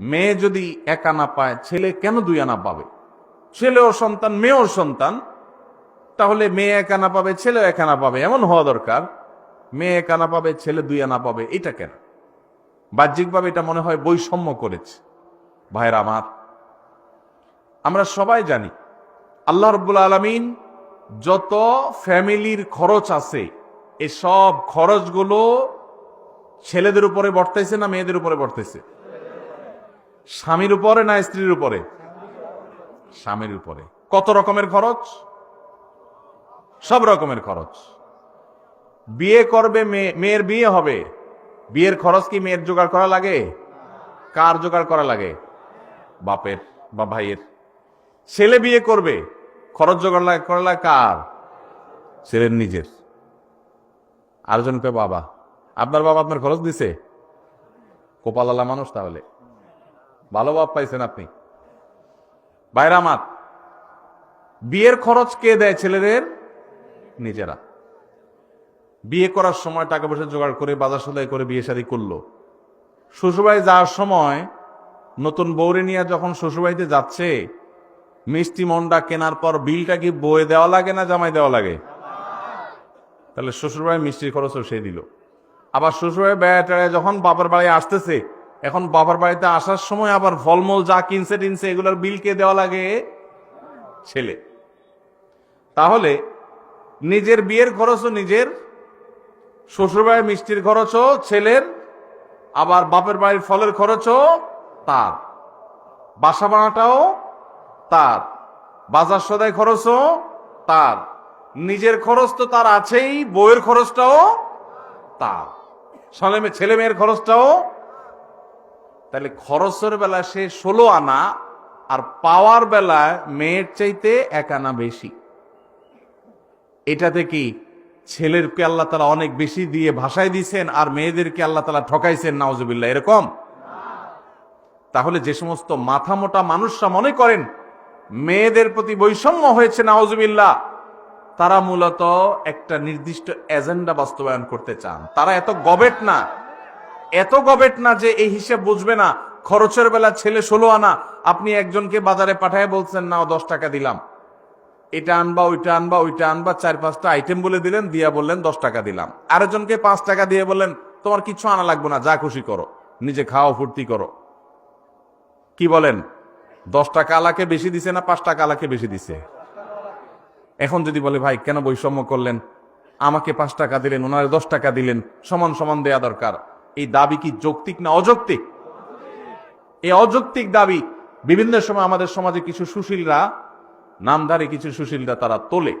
মেয়ে যদি এক আনা পায়, ছেলে কেন দুই আনা পাবে? ছেলেও সন্তান, মেয়েও সন্তান, তাহলে মেয়ে এক আনা পাবে, ছেলেও এক আনা পাবে, এমন হওয়া দরকার। মেয়ে এক আনা পাবে, ছেলে দুই আনা পাবে, এটা কেন? বাহ্যিকভাবে এটা মনে হয় বৈষম্য করেছে। ভাইরা আমার, আমরা সবাই জানি, আল্লাহ রব্বুল আলমিন যত ফ্যামিলির খরচ আছে, এসব খরচগুলো ছেলেদের উপরে বর্তাইছে না মেয়েদের উপরে বর্তাইছে? স্বামীর উপরে না স্ত্রীর উপরে? স্বামীর উপরে। কত রকমের খরচ? সব রকমের খরচ। বিয়ে করবে মেয়ে মেয়ের বিয়ে হবে। বিয়ের খরচ কি মেয়ের জোগাড় করা লাগে? কার জোগাড় করা লাগে? বাপের বা ভাইয়ের। ছেলে বিয়ে করবে। খরচ জোগাড় করা লাগে কার? ছেলের নিজের। আরেকজন কে বাবা। আপনার বাবা আপনার খরচ দিছে? কোপালালা মানুষ তাহলে। ভালো বাপ পাইছেন আপনি। বাইরামাত বিয়ের খরচ কে দেয় ছেলেদের? নিজেরা। বিয়ে করার সময় টাকা পয়সা জোগাড় করে, বাজার সদাই করে বিয়ে শাদী করল। শ্বশুরবাড়ি যাওয়ার সময় নতুন বৌরে নিয়ে যখন শ্বশুরবাড়িতে যাচ্ছে, মিষ্টি মন্ডা কেনার পর বিলটা কি বয়ে দেওয়া লাগে না জামাই দেওয়া লাগে? তাহলে শ্বশুরবাড়ি মিষ্টির খরচও সে দিল। আবার শ্বশুরবাড়ি বেড়ায় যখন বাবার বাড়ি আসতেছে এখন বাবার বাড়িতে আসার সময় আবার ফলমূল যা কিনছে টিনছে এগুলোর বিল কে দেওয়া লাগে? ছেলে। তাহলে নিজের বিয়ের খরচও নিজের, শ্বশুরবাড়ির মিষ্টির খরচও ছেলের, আবার বাপের বাড়ির ফলের খরচও তার। বাসা বানাটাও তার, বাজার সদাই খরচও তার। নিজের খরচ তো তার আছেই বইয়ের খরচটাও তার। ছেলে মেয়ের খরচটাও তাহলে খরচের বেলা সে ষোলো আনা আর পাওয়ার বেলায় মেয়ের চাইতে এক আনা বেশি। এটাতে কি ছেলেরকে আল্লাহ তালা অনেক বেশি দিয়ে ভাষায় দিছেন আর মেয়েদেরকে আল্লাহ তালা ঠকাইছেন? নাওজবিল্লা এরকম? তাহলে যে সমস্ত মাথা মোটা মানুষরা মনে করেন মেয়েদের প্রতি বৈষম্য হয়েছে নাওজবিল্লা তারা মূলত একটা নির্দিষ্ট এজেন্ডা বাস্তবায়ন করতে চান। তারা এত গবেট না। এত গবেট না যে এই হিসেব বুঝবে না। খরচের বেলা ছেলে ষোলো আনা। আপনি একজনকে বাজারে পাঠায় বলছেন না দশ টাকা দিলাম। এটা আনবা, ওইটা আনবা ওইটা আনবা, চার পাঁচটা আইটেম বলে দিলেন, দিয়া বললেন, দশ টাকা দিলাম। আরেকজনকে পাঁচ টাকা দিয়ে বললেন, তোমার কিছু আনা লাগবে না, যা খুশি করো। নিজে খাও, ফুর্তি করো। কি বলেন? দশ টাকা আলাকে বেশি দিছে না পাঁচ টাকা আলাকে বেশি দিছে? এখন যদি বলে, ভাই, কেন বৈষম্য করলেন? আমাকে পাঁচ টাকা দিলেন, ওনারে দশ টাকা দিলেন, সমান সমান দেয়া দরকার। এই দাবি কি যৌক্তিক না অযৌক্তিক? এই অযৌক্তিক দাবি বিভিন্ন সময় আমাদের সমাজে কিছু সুশীলরা, নামধারী কিছু সুশীলরা তারা তোলে।